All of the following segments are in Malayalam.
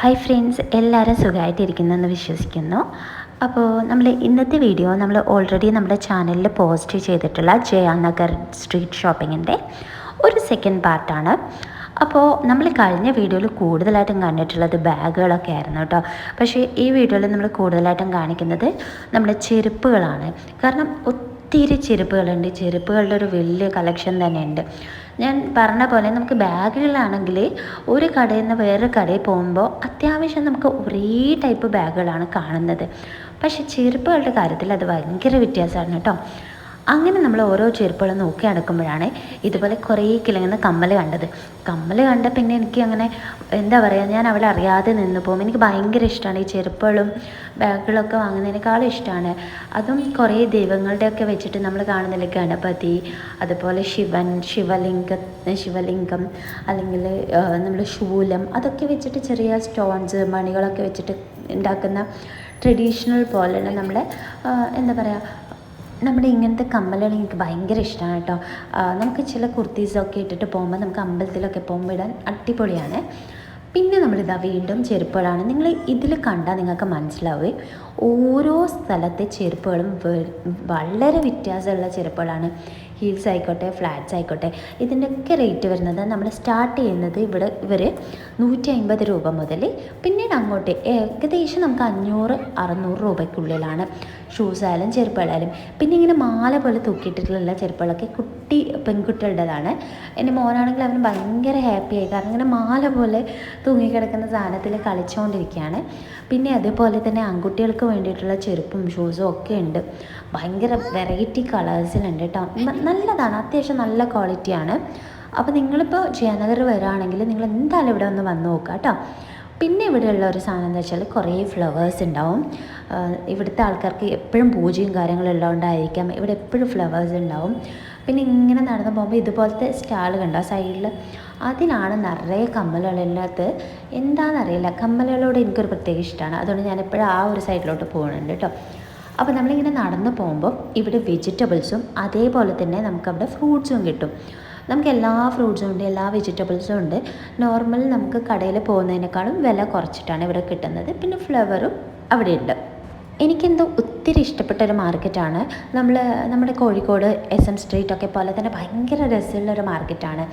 ഹായ് ഫ്രണ്ട്സ് എല്ലാവരും സുഖമായിട്ടിരിക്കുന്നെന്ന് വിശ്വസിക്കുന്നു. അപ്പോൾ നമ്മൾ ഇന്നത്തെ വീഡിയോ നമ്മൾ ഓൾറെഡി നമ്മുടെ ചാനലിൽ പോസ്റ്റ് ചെയ്തിട്ടുള്ള ജയാനഗർ സ്ട്രീറ്റ് ഷോപ്പിങ്ങിന്റെ ഒരു സെക്കൻഡ് പാർട്ടാണ് അപ്പോൾ നമ്മൾ കഴിഞ്ഞ വീഡിയോയിൽ കൂടുതലായിട്ടും കണ്ടിട്ടുള്ളത് ബാഗുകളൊക്കെ ആയിരുന്നു കേട്ടോ. പക്ഷേ ഈ വീഡിയോയിൽ നമ്മൾ കൂടുതലായിട്ടും കാണിക്കുന്നത് നമ്മുടെ ചെരുപ്പുകളാണ്. കാരണം ഒത്തിരി ചെരുപ്പുകളുണ്ട്. ചെരുപ്പുകളുടെ ഒരു വലിയ കളക്ഷൻ തന്നെയുണ്ട്. ഞാൻ പറഞ്ഞ പോലെ നമുക്ക് ബാഗുകളാണെങ്കിൽ ഒരു കടയിൽ നിന്ന് വേറൊരു കടയിൽ പോകുമ്പോൾ അത്യാവശ്യം നമുക്ക് ഒരേ ടൈപ്പ് ബാഗുകളാണ് കാണുന്നത്. പക്ഷേ ചെരുപ്പുകളുടെ കാര്യത്തിൽ അത് ഭയങ്കര വ്യത്യാസമാണ് കേട്ടോ. അങ്ങനെ നമ്മൾ ഓരോ ചെരുപ്പുകളും നോക്കി നടക്കുമ്പോഴാണ് ഇതുപോലെ കുറേ കിളങ്ങുന്ന കമ്മൽ കണ്ടത്. കമ്മൽ കണ്ട പിന്നെ എനിക്ക് അങ്ങനെ എന്താ പറയുക ഞാൻ അവിടെ അറിയാതെ നിന്ന് പോകും. എനിക്ക് ഭയങ്കര ഇഷ്ടമാണ് ഈ ചെരുപ്പുകളും ബാഗുകളൊക്കെ വാങ്ങുന്നതിനേക്കാളും ഇഷ്ടമാണ് അതും കുറേ ദൈവങ്ങളുടെയൊക്കെ വെച്ചിട്ട് നമ്മൾ കാണുന്നില്ല ഗണപതി അതുപോലെ ശിവൻ ശിവലിംഗ ശിവലിംഗം അല്ലെങ്കിൽ നമ്മൾ ശൂലം അതൊക്കെ വെച്ചിട്ട് ചെറിയ സ്റ്റോൺസ് മണികളൊക്കെ വെച്ചിട്ട് ഉണ്ടാക്കുന്ന ട്രഡീഷണൽ പോലെയുള്ള നമ്മുടെ എന്താ പറയുക നമ്മുടെ ഇങ്ങനത്തെ കമ്മലുകൾ എനിക്ക് ഭയങ്കര ഇഷ്ടമാണ് കേട്ടോ. നമുക്ക് ചില കുർത്തീസൊക്കെ ഇട്ടിട്ട് പോകുമ്പോൾ നമുക്ക് അമ്പലത്തിലൊക്കെ പോകുമ്പോൾ ഇടാൻ അടിപൊളിയാണ്. പിന്നെ നമ്മളിതാ വീണ്ടും ചെരുപ്പുകളാണ്. നിങ്ങൾ ഇതിൽ കണ്ടാൽ നിങ്ങൾക്ക് മനസ്സിലാവുകയും ഓരോ സ്ഥലത്തെ ചെരുപ്പുകളും വളരെ വ്യത്യാസമുള്ള ചെരുപ്പുകളാണ്. ഹീൽസ് ആയിക്കോട്ടെ ഫ്ലാറ്റ്സ് ആയിക്കോട്ടെ. ഇതിന്റെയൊക്കെ റേറ്റ് വരുന്നത് നമ്മൾ സ്റ്റാർട്ട് ചെയ്യുന്നത് ഇവിടെ ഇവർ നൂറ്റി രൂപ മുതൽ പിന്നീട് അങ്ങോട്ട് ഏകദേശം നമുക്ക് അഞ്ഞൂറ് അറുന്നൂറ് രൂപയ്ക്കുള്ളിലാണ്. ഷൂസ് ആയാലും ചെരുപ്പുകളായാലും പിന്നെ ഇങ്ങനെ മാല പോലെ തൂക്കിയിട്ടിട്ടുള്ള ചെരുപ്പുകളൊക്കെ കുട്ടി പെൺകുട്ടികളുടേതാണ്. എന്റെ മോനാണെങ്കിൽ അവന് ഭയങ്കര ഹാപ്പിയായി കാരണം ഇങ്ങനെ മാല പോലെ തൂങ്ങിക്കിടക്കുന്ന സാധനത്തിൽ കളിച്ചുകൊണ്ടിരിക്കുകയാണ് പിന്നെ അതുപോലെ തന്നെ ആൺകുട്ടികൾക്ക് വേണ്ടിയിട്ടുള്ള ചെരുപ്പും ഷൂസും ഒക്കെ ഉണ്ട്. ഭയങ്കര വെറൈറ്റി കളേഴ്സിലുണ്ട് കേട്ടോ. നല്ലതാണ്. അത്യാവശ്യം നല്ല ക്വാളിറ്റിയാണ് അപ്പോൾ നിങ്ങളിപ്പോൾ ജയനഗർ വരാണെങ്കിൽ നിങ്ങൾ എന്തായാലും ഇവിടെ ഒന്ന് വന്ന് നോക്കുക കേട്ടോ. പിന്നെ ഇവിടെയുള്ള ഒരു സാധനം എന്താ വെച്ചാൽ കുറേ ഫ്ലവേഴ്സ് ഉണ്ടാവും. ഇവിടുത്തെ ആൾക്കാർക്ക് എപ്പോഴും പൂജയും കാര്യങ്ങളും ഉള്ളതുകൊണ്ടായിരിക്കാം ഇവിടെ എപ്പോഴും ഫ്ലവേഴ്സ് ഉണ്ടാവും. പിന്നെ ഇങ്ങനെ നടന്നു പോകുമ്പോൾ ഇതുപോലത്തെ സ്റ്റാളുകൾ ഉണ്ടാവും സൈഡിൽ അതിലാണ് നിറയെ കമ്മലുകളിനകത്ത് എന്താണെന്നറിയില്ല കമ്മലുകളോട് എനിക്കൊരു പ്രത്യേക ഇഷ്ടമാണ്. അതുകൊണ്ട് ഞാൻ എപ്പോഴും ആ ഒരു സൈഡിലോട്ട് പോകുന്നുണ്ട് കേട്ടോ അപ്പോൾ നമ്മളിങ്ങനെ നടന്നു പോകുമ്പോൾ ഇവിടെ വെജിറ്റബിൾസും അതേപോലെ തന്നെ നമുക്കവിടെ ഫ്രൂട്ട്സും കിട്ടും. നമുക്ക് എല്ലാ ഫ്രൂട്ട്സും ഉണ്ട് എല്ലാ വെജിറ്റബിൾസും ഉണ്ട്. നോർമൽ നമുക്ക് കടയിൽ പോകുന്നതിനേക്കാളും വില കുറച്ചിട്ടാണ് ഇവിടെ കിട്ടുന്നത്. പിന്നെ ഫ്ലവറും അവിടെ ഉണ്ട് എനിക്കെന്തോ ഒത്തിരി ഇഷ്ടപ്പെട്ട ഒരു മാർക്കറ്റാണ് നമ്മൾ നമ്മുടെ കോഴിക്കോട് എസ് എം സ്ട്രീറ്റ് ഒക്കെ പോലെ തന്നെ ഭയങ്കര രസമുള്ള ഒരു മാർക്കറ്റാണ്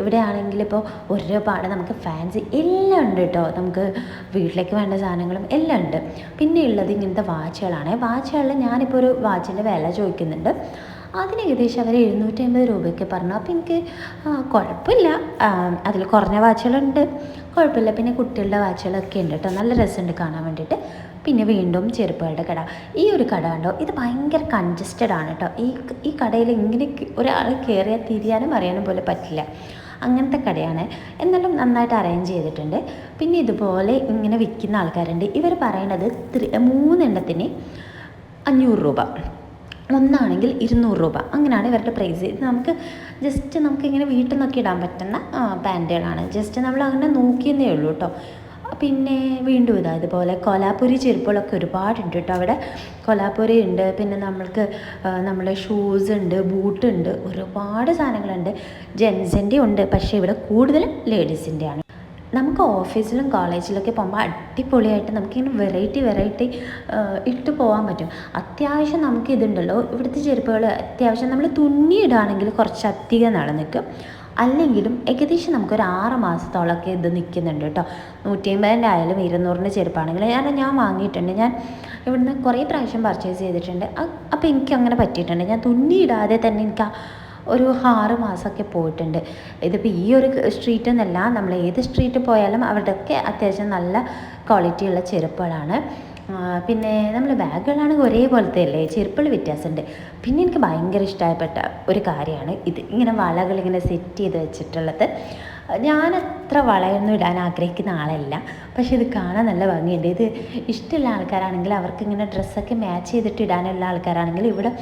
ഇവിടെ ആണെങ്കിൽ ഇപ്പോൾ ഒരുപാട് നമുക്ക് ഫാൻസി എല്ലാം ഉണ്ട് കേട്ടോ. നമുക്ക് വീട്ടിലേക്ക് വേണ്ട സാധനങ്ങളും എല്ലാം ഉണ്ട്. പിന്നെ ഉള്ളത് ഇങ്ങനത്തെ വാച്ചുകളാണ്. വാച്ചുകളിൽ ഞാനിപ്പോൾ ഒരു വാച്ചിന്റെ വില ചോദിക്കുന്നുണ്ട്. അതിന് ഏകദേശം അവർ എഴുന്നൂറ്റി അമ്പത് രൂപയൊക്കെ പറഞ്ഞു. അപ്പോൾ എനിക്ക് കുഴപ്പമില്ല. അതിൽ കുറഞ്ഞ വാച്ചുകളുണ്ട്. കുഴപ്പമില്ല. പിന്നെ കുട്ടികളുടെ വാച്ചുകളൊക്കെ ഉണ്ട് കേട്ടോ. നല്ല രസമുണ്ട് കാണാൻ വേണ്ടിയിട്ട്. പിന്നെ വീണ്ടും ചെരുപ്പുകളുടെ കട. ഈ ഒരു കട കണ്ടോ? ഇത് ഭയങ്കര കൺജസ്റ്റഡ് ആണ് കേട്ടോ. ഈ ഈ കടയിൽ ഇങ്ങനെ ഒരാൾ കയറിയാൽ തിരിയാനും അറിയാനും പോലെ പറ്റില്ല. അങ്ങനത്തെ കടയാണ്. എന്നാലും നന്നായിട്ട് അറേഞ്ച് ചെയ്തിട്ടുണ്ട്. പിന്നെ ഇതുപോലെ ഇങ്ങനെ വിൽക്കുന്ന ആൾക്കാരുണ്ട്. ഇവർ പറയണത് മൂന്നെണ്ണത്തിന് അഞ്ഞൂറ് രൂപ. ഒന്നാണെങ്കിൽ ഇരുന്നൂറ് രൂപ. അങ്ങനെയാണ് ഇവരുടെ പ്രൈസ് ഇത് നമുക്ക് ജസ്റ്റ് നമുക്ക് ഇങ്ങനെ വീട്ടിൽ നിന്നൊക്കെ ഇടാൻ പറ്റുന്ന പാന്റുകളാണ് ജസ്റ്റ് നമ്മൾ അങ്ങനെ നോക്കിയെന്നേ ഉള്ളൂ കേട്ടോ പിന്നെ വീണ്ടും ഇതാ ഇതുപോലെ കൊലാപ്പുരി ചെരുപ്പുകളൊക്കെ ഒരുപാടുണ്ട് കേട്ടോ അവിടെ. കൊലാപ്പുരി ഉണ്ട് പിന്നെ നമ്മൾക്ക് നമ്മളെ ഷൂസ് ഉണ്ട് ബൂട്ട് ഉണ്ട് ഒരുപാട് സാധനങ്ങളുണ്ട്. ജെൻസിന്റെ ഉണ്ട്. പക്ഷേ ഇവിടെ കൂടുതലും ലേഡീസിന്റെയാണ് നമുക്ക് ഓഫീസിലും കോളേജിലൊക്കെ പോകുമ്പോൾ അടിപൊളിയായിട്ട് നമുക്കിങ്ങനെ വെറൈറ്റി വെറൈറ്റി ഇട്ട് പോകാൻ പറ്റും. അത്യാവശ്യം നമുക്ക് ഇതുണ്ടല്ലോ. ഇവിടുത്തെ ചെരുപ്പുകൾ അത്യാവശ്യം നമ്മൾ തുന്നിയിടുകയാണെങ്കിൽ കുറച്ച് അധികം നാളെ നിൽക്കും. അല്ലെങ്കിലും ഏകദേശം നമുക്കൊരു ആറ് മാസത്തോളമൊക്കെ ഇത് നിൽക്കുന്നുണ്ട് കേട്ടോ. നൂറ്റി അമ്പതിന്റെ ആയാലും ഇരുന്നൂറിന്റെ ചെരുപ്പാണെങ്കിൽ കാരണം ഞാൻ വാങ്ങിയിട്ടുണ്ട്. ഞാൻ ഇവിടുന്ന് കുറേ പ്രാവശ്യം പർച്ചേസ് ചെയ്തിട്ടുണ്ട്. അപ്പോൾ എനിക്ക് അങ്ങനെ പറ്റിയിട്ടുണ്ട്. ഞാൻ തുന്നിയിടാതെ തന്നെ എനിക്ക് ഒരു ആറ് മാസമൊക്കെ പോയിട്ടുണ്ട്. ഇതിപ്പോൾ ഈ ഒരു സ്ട്രീറ്റ് എന്നല്ല നമ്മൾ ഏത് സ്ട്രീറ്റ് പോയാലും അവരുടെയൊക്കെ അത്യാവശ്യം നല്ല ക്വാളിറ്റിയുള്ള ചെരുപ്പുകളാണ്. പിന്നെ നമ്മൾ ബാഗുകളാണെങ്കിൽ ഒരേപോലത്തെ അല്ലേ ചെരുപ്പുകൾ വ്യത്യാസമുണ്ട്. പിന്നെ എനിക്ക് ഭയങ്കര ഇഷ്ടപ്പെട്ട ഒരു കാര്യമാണ് ഇത്. ഇങ്ങനെ വളകൾ ഇങ്ങനെ സെറ്റ് ചെയ്ത് വെച്ചിട്ടുള്ളത്. ഞാൻ അത്ര വളയൊന്നും ഇടാൻ ആഗ്രഹിക്കുന്ന ആളല്ല. പക്ഷെ ഇത് കാണാൻ നല്ല ഭംഗിയുണ്ട്. ഇത് ഇഷ്ടമുള്ള ആൾക്കാരാണെങ്കിൽ അവർക്ക് ഇങ്ങനെ ഡ്രസ്സൊക്കെ മാച്ച് ചെയ്തിട്ട് ഇടാനുള്ള ആൾക്കാരാണെങ്കിൽ ഇവിടെ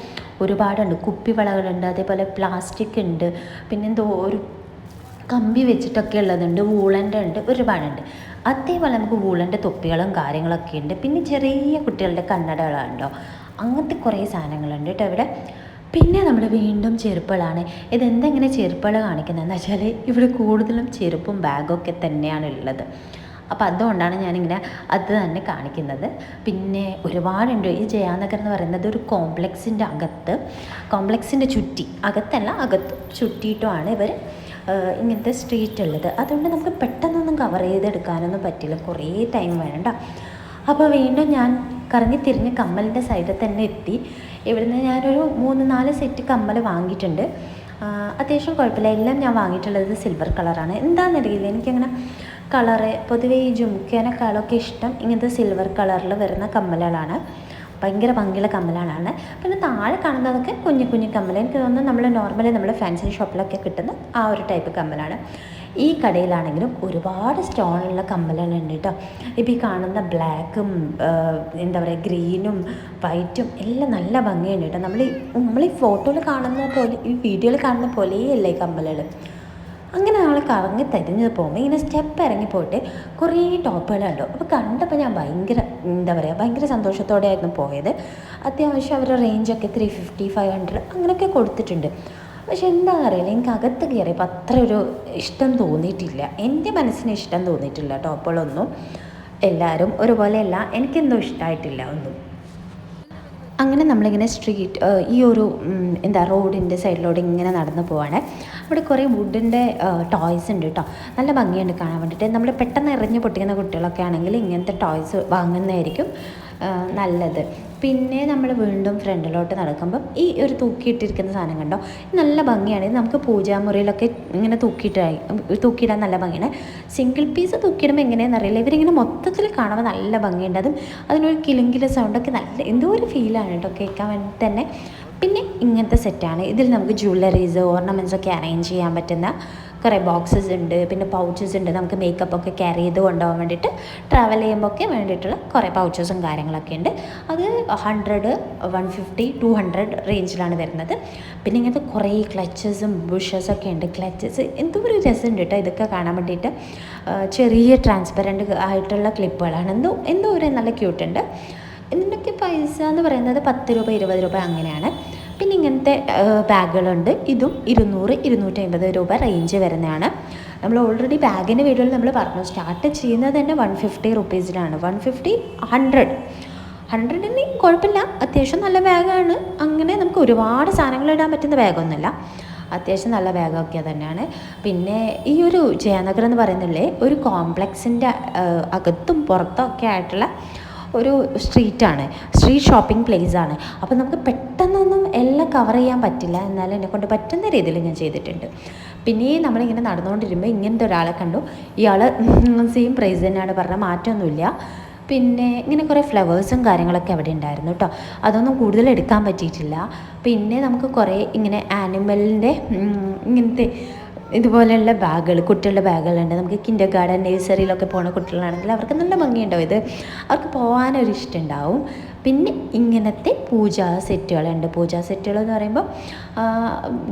ഒരുപാടുണ്ട്. കുപ്പി വളകളുണ്ട് അതേപോലെ പ്ലാസ്റ്റിക് ഉണ്ട് പിന്നെന്തോ ഒരു കമ്പി വെച്ചിട്ടൊക്കെ ഉള്ളതുണ്ട് വൂളന്റെ ഉണ്ട് ഒരുപാടുണ്ട്. അതേപോലെ നമുക്ക് വൂളന്റെ തൊപ്പികളും കാര്യങ്ങളൊക്കെ ഉണ്ട്. പിന്നെ ചെറിയ കുട്ടികളുടെ കണ്ണടകളുണ്ടോ? അങ്ങനത്തെ കുറേ സാധനങ്ങളുണ്ട് കേട്ടോ ഇവിടെ. പിന്നെ നമ്മൾ വീണ്ടും ചെരുപ്പുകളാണ്. ഇതെന്തെങ്ങനെ ചെരുപ്പുകൾ കാണിക്കുന്നതെന്ന് വെച്ചാൽ ഇവിടെ കൂടുതലും ചെരുപ്പും ബാഗൊക്കെ തന്നെയാണ് ഉള്ളത്. അപ്പോൾ അതുകൊണ്ടാണ് ഞാനിങ്ങനെ അത് തന്നെ കാണിക്കുന്നത്. പിന്നെ ഒരുപാടുണ്ട്. ഈ ജയാനഗർ എന്ന് പറയുന്നത് ഒരു കോംപ്ലക്സിന്റെ അകത്ത് കോംപ്ലക്സിന്റെ ചുറ്റി അകത്തല്ല അകത്ത് ചുറ്റിയിട്ടുമാണ് ഇവർ ഇങ്ങനത്തെ സ്ട്രീറ്റ് ഉള്ളത്. അതുകൊണ്ട് നമുക്ക് പെട്ടെന്നൊന്നും കവർ ചെയ്തെടുക്കാനൊന്നും പറ്റില്ല. കുറേ ടൈം വേണ്ട. അപ്പോൾ വീണ്ടും ഞാൻ കറങ്ങി തിരിഞ്ഞ് കമ്മലിന്റെ സൈഡിൽ തന്നെ എത്തി. ഇവിടുന്ന് ഞാനൊരു മൂന്ന് നാല് സെറ്റ് കമ്മൽ വാങ്ങിയിട്ടുണ്ട്. അത്യാവശ്യം കുഴപ്പമില്ല. എല്ലാം ഞാൻ വാങ്ങിയിട്ടുള്ളത് സിൽവർ കളറാണ് എന്താണെന്നറിയില്ല. എനിക്കങ്ങനെ കളറ് പൊതുവേ ഈ ജുംക്കേനേക്കാളൊക്കെ ഇഷ്ടം ഇങ്ങനത്തെ സിൽവർ കളറിൽ വരുന്ന കമ്മലുകളാണ്. ഭയങ്കര ഭംഗിയുള്ള കമ്മലുകളാണ്. പിന്നെ താഴെ കാണുന്നതൊക്കെ കുഞ്ഞു കുഞ്ഞു കമ്മൽ എനിക്ക് തോന്നുന്നു നമ്മൾ നോർമലി നമ്മൾ ഫാൻസി ഷോപ്പിലൊക്കെ കിട്ടുന്ന ആ ഒരു ടൈപ്പ് കമ്മലാണ്. ഈ കടയിലാണെങ്കിലും ഒരുപാട് സ്റ്റോണുള്ള കമ്മലുകളുണ്ട് കേട്ടോ ഇപ്പോൾ ഈ കാണുന്ന ബ്ലാക്കും എന്താ പറയുക ഗ്രീനും വൈറ്റും എല്ലാം നല്ല ഭംഗിയുണ്ട് കേട്ടോ നമ്മൾ നമ്മൾ ഈ ഫോട്ടോയിൽ കാണുന്ന പോലെ ഈ വീഡിയോയിൽ കാണുന്ന പോലെയല്ല ഈ കമ്മലുകൾ അങ്ങനെ ആളെ കറങ്ങി തരിഞ്ഞ് പോകുമ്പോൾ ഇങ്ങനെ സ്റ്റെപ്പ് ഇറങ്ങി പോയിട്ട് കുറേ ടോപ്പുകളുണ്ടോ. അപ്പോൾ കണ്ടപ്പോൾ ഞാൻ ഭയങ്കര എന്താ പറയുക ഭയങ്കര സന്തോഷത്തോടെ ആയിരുന്നു പോയത്. അത്യാവശ്യം അവരുടെ റേഞ്ചൊക്കെ ത്രീ ഫിഫ്റ്റി ഫൈവ് ഹൺഡ്രഡ് അങ്ങനെയൊക്കെ കൊടുത്തിട്ടുണ്ട്. പക്ഷെ എന്താണെന്ന് അറിയില്ല. എനിക്ക് അകത്ത് കയറിയപ്പോൾ അത്ര ഒരു ഇഷ്ടം തോന്നിയിട്ടില്ല. എന്റെ മനസ്സിന് ഇഷ്ടം തോന്നിയിട്ടില്ല ടോപ്പുകളൊന്നും എല്ലാവരും ഒരുപോലെയല്ല. എനിക്കെന്തോ ഇഷ്ടമായിട്ടില്ല ഒന്നും. അങ്ങനെ നമ്മളിങ്ങനെ സ്ട്രീറ്റ് ഈ ഒരു എന്താ റോഡിന്റെ സൈഡിലൂടെ ഇങ്ങനെ നടന്നു പോവാണ്. അവിടെ കുറേ വുഡിന്റെ ടോയ്സ് ഉണ്ട് കേട്ടോ. നല്ല ഭംഗിയുണ്ട് കാണാൻ വേണ്ടിയിട്ട്. നമ്മൾ പെട്ടെന്ന് എറിഞ്ഞ് പൊട്ടിക്കുന്ന കുട്ടികളൊക്കെ ആണെങ്കിൽ ഇങ്ങനത്തെ ടോയ്സ് വാങ്ങുന്നതായിരിക്കും നല്ലത്. പിന്നെ നമ്മൾ വീണ്ടും ഫ്രണ്ടിലോട്ട് നടക്കുമ്പം ഈ ഒരു തൂക്കിയിട്ടിരിക്കുന്ന സാധനം കണ്ടോ? നല്ല ഭംഗിയാണ്. ഇത് നമുക്ക് പൂജാമുറിയിലൊക്കെ ഇങ്ങനെ തൂക്കിയിട്ടായി തൂക്കിയിടാൻ നല്ല ഭംഗിയാണ്. സിംഗിൾ പീസ് തൂക്കിയിടുമ്പോൾ എങ്ങനെയാണെന്ന് അറിയില്ല. ഇവരിങ്ങനെ മൊത്തത്തിൽ കാണുമ്പോൾ നല്ല ഭംഗിയുണ്ട്. അതും അതിനൊരു കിലുങ്കിലെ സൗണ്ടൊക്കെ നല്ല എന്തോ ഒരു ഫീലാണ് കേട്ടോ കേൾക്കാൻ വേണ്ടി തന്നെ. പിന്നെ ഇങ്ങനത്തെ സെറ്റാണ് ഇതിൽ നമുക്ക് ജ്വല്ലറീസ് ഓർണമെന്റ്സ് ഒക്കെ അറേഞ്ച് ചെയ്യാൻ പറ്റുന്ന കുറേ ബോക്സസ് ഉണ്ട് പിന്നെ പൗച്ചസ് ഉണ്ട്. നമുക്ക് മേക്കപ്പ് ഒക്കെ ക്യാരി ചെയ്ത് കൊണ്ടുപോകാൻ വേണ്ടിയിട്ട് ട്രാവൽ ചെയ്യുമ്പോൾ ഒക്കെ വേണ്ടിയിട്ടുള്ള കുറേ പൗച്ചസും കാര്യങ്ങളൊക്കെ ഉണ്ട്. അത് hundred one fifty two hundred റേഞ്ചിലാണ് വരുന്നത്. പിന്നെ ഇങ്ങനത്തെ കുറേ ക്ലച്ചസും ബുഷസൊക്കെ ഉണ്ട്. ക്ലച്ചസ് എന്തോ ഒരു രസമുണ്ട് കേട്ടോ ഇതൊക്കെ കാണാൻ വേണ്ടിയിട്ട്. ചെറിയ ട്രാൻസ്പെറന്റ് ആയിട്ടുള്ള ക്ലിപ്പുകളാണ് എന്തോ എന്തോ ഒരു നല്ല ക്യൂട്ടുണ്ട് ഇതിന്റെയൊക്കെ പൈസ എന്ന് പറയുന്നത് പത്ത് രൂപ ഇരുപത് രൂപ അങ്ങനെയാണ്. പിന്നെ ഇങ്ങനത്തെ ബാഗുകളുണ്ട്. ഇതും ഇരുന്നൂറ് ഇരുന്നൂറ്റി അമ്പത് രൂപ റേഞ്ച് വരുന്നതാണ്. നമ്മൾ ഓൾറെഡി ബാഗിന്റെ വീഡിയോയിൽ നമ്മൾ പറഞ്ഞു. സ്റ്റാർട്ട് ചെയ്യുന്നത് തന്നെ വൺ ഫിഫ്റ്റി റുപ്പീസിലാണ് വൺ ഫിഫ്റ്റി ഹൺഡ്രഡ് ഹൺഡ്രഡിന് കുഴപ്പമില്ല. അത്യാവശ്യം നല്ല ബാഗാണ് അങ്ങനെ നമുക്ക് ഒരുപാട് സാധനങ്ങൾ ഇടാൻ പറ്റുന്ന ബാഗൊന്നുമില്ല അത്യാവശ്യം നല്ല ബാഗൊക്കെ തന്നെയാണ്. പിന്നെ ഈ ഒരു ജയനഗർ എന്ന് പറയുന്നില്ലേ? ഒരു കോംപ്ലക്സിന്റെ അകത്തും പുറത്തും ഒക്കെ ആയിട്ടുള്ള ഒരു സ്ട്രീറ്റാണ് സ്ട്രീറ്റ് ഷോപ്പിംഗ് പ്ലേസ് ആണ്. അപ്പോൾ നമുക്ക് പെട്ടെന്നൊന്നും എല്ലാം കവർ ചെയ്യാൻ പറ്റില്ല. എന്നാലും എന്നെ കൊണ്ട് പറ്റുന്ന രീതിയിൽ ഞാൻ ചെയ്തിട്ടുണ്ട്. പിന്നെ നമ്മളിങ്ങനെ നടന്നുകൊണ്ടിരുമ്പോൾ ഇങ്ങനത്തെ ഒരാളെ കണ്ടു. ഇയാൾ സെയിം പ്രൈസ് തന്നെയാണ് പറഞ്ഞാൽ മാറ്റമൊന്നുമില്ല. പിന്നെ ഇങ്ങനെ കുറേ ഫ്ലവേഴ്സും കാര്യങ്ങളൊക്കെ അവിടെ ഉണ്ടായിരുന്നു കേട്ടോ അതൊന്നും കൂടുതൽ എടുക്കാൻ പറ്റിയിട്ടില്ല. പിന്നെ നമുക്ക് കുറേ ഇങ്ങനെ ആനിമലിന്റെ ഇങ്ങനത്തെ ഇതുപോലെയുള്ള ബാഗുകൾ കുട്ടികളുടെ ബാഗുകളുണ്ട്. നമുക്ക് കിൻഡർ ഗാർഡൻ നേഴ്സറിയിലൊക്കെ പോകുന്ന കുട്ടികളാണെങ്കിൽ അവർക്ക് നല്ല ഭംഗിയുണ്ടാവും. ഇത് അവർക്ക് പോകാനൊരു ഇഷ്ടം ഉണ്ടാവും പിന്നെ ഇങ്ങനത്തെ പൂജാ സെറ്റുകളുണ്ട്. പൂജാ സെറ്റുകൾ എന്ന് പറയുമ്പോൾ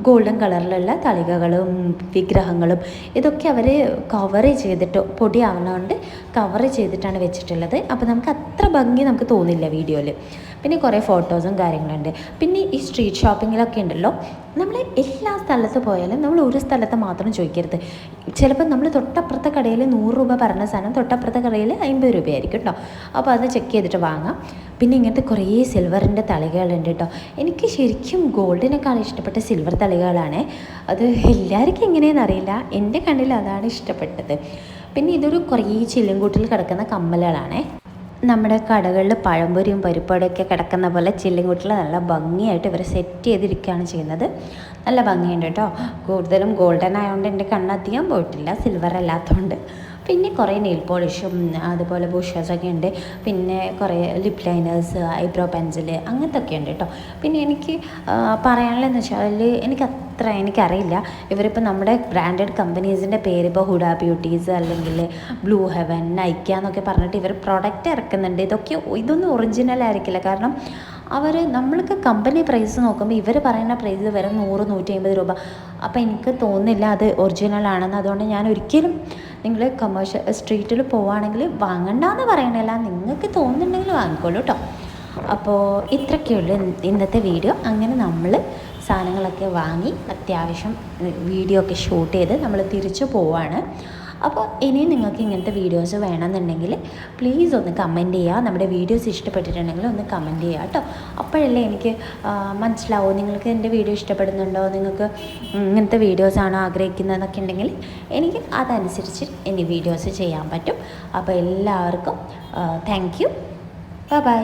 ഗോൾഡൻ കളറിലുള്ള തളികകളും വിഗ്രഹങ്ങളും ഇതൊക്കെ അവർ കവർ ചെയ്തിട്ട് പൊടിയാവുന്നതുകൊണ്ട് കവർ ചെയ്തിട്ടാണ് വെച്ചിട്ടുള്ളത്. അപ്പോൾ നമുക്ക് അത്ര ഭംഗി നമുക്ക് തോന്നില്ല വീഡിയോയിൽ പിന്നെ കുറേ ഫോട്ടോസും കാര്യങ്ങളുണ്ട്. പിന്നെ ഈ സ്ട്രീറ്റ് ഷോപ്പിങ്ങിലൊക്കെ ഉണ്ടല്ലോ നമ്മൾ എല്ലാ സ്ഥലത്ത് പോയാലും നമ്മൾ ഒരു സ്ഥലത്ത് മാത്രം ചോദിക്കരുത്. ചിലപ്പോൾ നമ്മൾ തൊട്ടപ്പുറത്തെ കടയിൽ നൂറ് രൂപ പറഞ്ഞ സാധനം തൊട്ടപ്പുറത്തെ കടയിൽ അമ്പത് രൂപയായിരിക്കും കേട്ടോ അപ്പോൾ അത് ചെക്ക് ചെയ്തിട്ട് വാങ്ങാം. പിന്നെ ഇങ്ങനത്തെ കുറേ സിൽവറിന്റെ തളികകളുണ്ട് കേട്ടോ എനിക്ക് ശരിക്കും ഗോൾഡിനേക്കാൾ ഇഷ്ടപ്പെട്ട സിൽവർ തളികകളാണ്. അത് എല്ലാവർക്കും എങ്ങനെയെന്ന് അറിയില്ല. എന്റെ കണ്ണിൽ അതാണ് ഇഷ്ടപ്പെട്ടത്. പിന്നെ ഇതൊരു കുറേ ചില്ലുംകൂട്ടിൽ കിടക്കുന്ന കമ്മലുകളാണേ. നമ്മുടെ കടകളിൽ പഴംപൊരിയും പരിപ്പടയൊക്കെ കിടക്കുന്ന പോലെ ചില്ലിങ്കുട്ടിൽ നല്ല ഭംഗിയായിട്ട് ഇവർ സെറ്റ് ചെയ്തിരിക്കുകയാണ് ചെയ്യുന്നത്. നല്ല ഭംഗിയുണ്ട് കേട്ടോ. കൂടുതലും ഗോൾഡൻ ആയതുകൊണ്ട് എന്റെ കണ്ണ് അധികം പോയിട്ടില്ല. സിൽവർ അല്ലാത്തതുകൊണ്ട് പിന്നെ കുറേ നെയിൽ പോളിഷും അതുപോലെ ബുഷസൊക്കെ ഉണ്ട്. പിന്നെ കുറേ ലിപ് ലൈനേഴ്സ് ഐബ്രോ പെൻസിൽ അങ്ങനത്തെ ഒക്കെ ഉണ്ട് കേട്ടോ പിന്നെ എനിക്ക് പറയാനുള്ളതെന്ന് വെച്ചാൽ എനിക്ക് അത്ര എനിക്കറിയില്ല. ഇവരിപ്പോൾ നമ്മുടെ ബ്രാൻഡഡ് കമ്പനീസിന്റെ പേര് ഇപ്പോൾ ഹുഡ ബ്യൂട്ടീസ് അല്ലെങ്കിൽ ബ്ലൂ ഹെവൻ നൈക്ക എന്നൊക്കെ പറഞ്ഞിട്ട് ഇവർ പ്രൊഡക്റ്റ് ഇറക്കുന്നുണ്ട്. ഇതൊക്കെ ഇതൊന്നും ഒറിജിനൽ ആയിരിക്കില്ല. കാരണം അവർ നമ്മൾക്ക് കമ്പനി പ്രൈസ് നോക്കുമ്പോൾ ഇവർ പറയുന്ന പ്രൈസ് വരെ നൂറ് നൂറ്റി അമ്പത് രൂപ. അപ്പോൾ എനിക്ക് തോന്നുന്നില്ല അത് ഒറിജിനൽ ആണെന്ന്. അതുകൊണ്ട് ഞാൻ ഒരിക്കലും നിങ്ങൾ കമേഴ്ഷ്യൽ സ്ട്രീറ്റിൽ പോവുകയാണെങ്കിൽ വാങ്ങണ്ടെന്ന് പറയണില്ല. നിങ്ങൾക്ക് തോന്നുന്നുണ്ടെങ്കിൽ വാങ്ങിക്കോളൂ കേട്ടോ അപ്പോൾ ഇത്രയൊക്കെയുള്ളൂ ഇന്നത്തെ വീഡിയോ. അങ്ങനെ നമ്മൾ സാധനങ്ങളൊക്കെ വാങ്ങി അത്യാവശ്യം വീഡിയോ ഒക്കെ ഷൂട്ട് ചെയ്ത് നമ്മൾ തിരിച്ചു പോവാണ്. അപ്പോൾ ഇനിയും നിങ്ങൾക്ക് ഇങ്ങനത്തെ വീഡിയോസ് വേണമെന്നുണ്ടെങ്കിൽ പ്ലീസ് ഒന്ന് കമന്റ് ചെയ്യുക. നമ്മുടെ വീഡിയോസ് ഇഷ്ടപ്പെട്ടിട്ടുണ്ടെങ്കിൽ ഒന്ന് കമന്റ് ചെയ്യുക കേട്ടോ. അപ്പോഴല്ലേ എനിക്ക് മനസ്സിലാവും. നിങ്ങൾക്ക് എന്റെ വീഡിയോ ഇഷ്ടപ്പെടുന്നുണ്ടോ? നിങ്ങൾക്ക് ഇങ്ങനത്തെ വീഡിയോസാണോ ആഗ്രഹിക്കുന്നതെന്നൊക്കെ ഉണ്ടെങ്കിൽ എനിക്ക് അതനുസരിച്ച് ഇനി വീഡിയോസ് ചെയ്യാൻ പറ്റും. അപ്പോൾ എല്ലാവർക്കും താങ്ക് യു ബൈ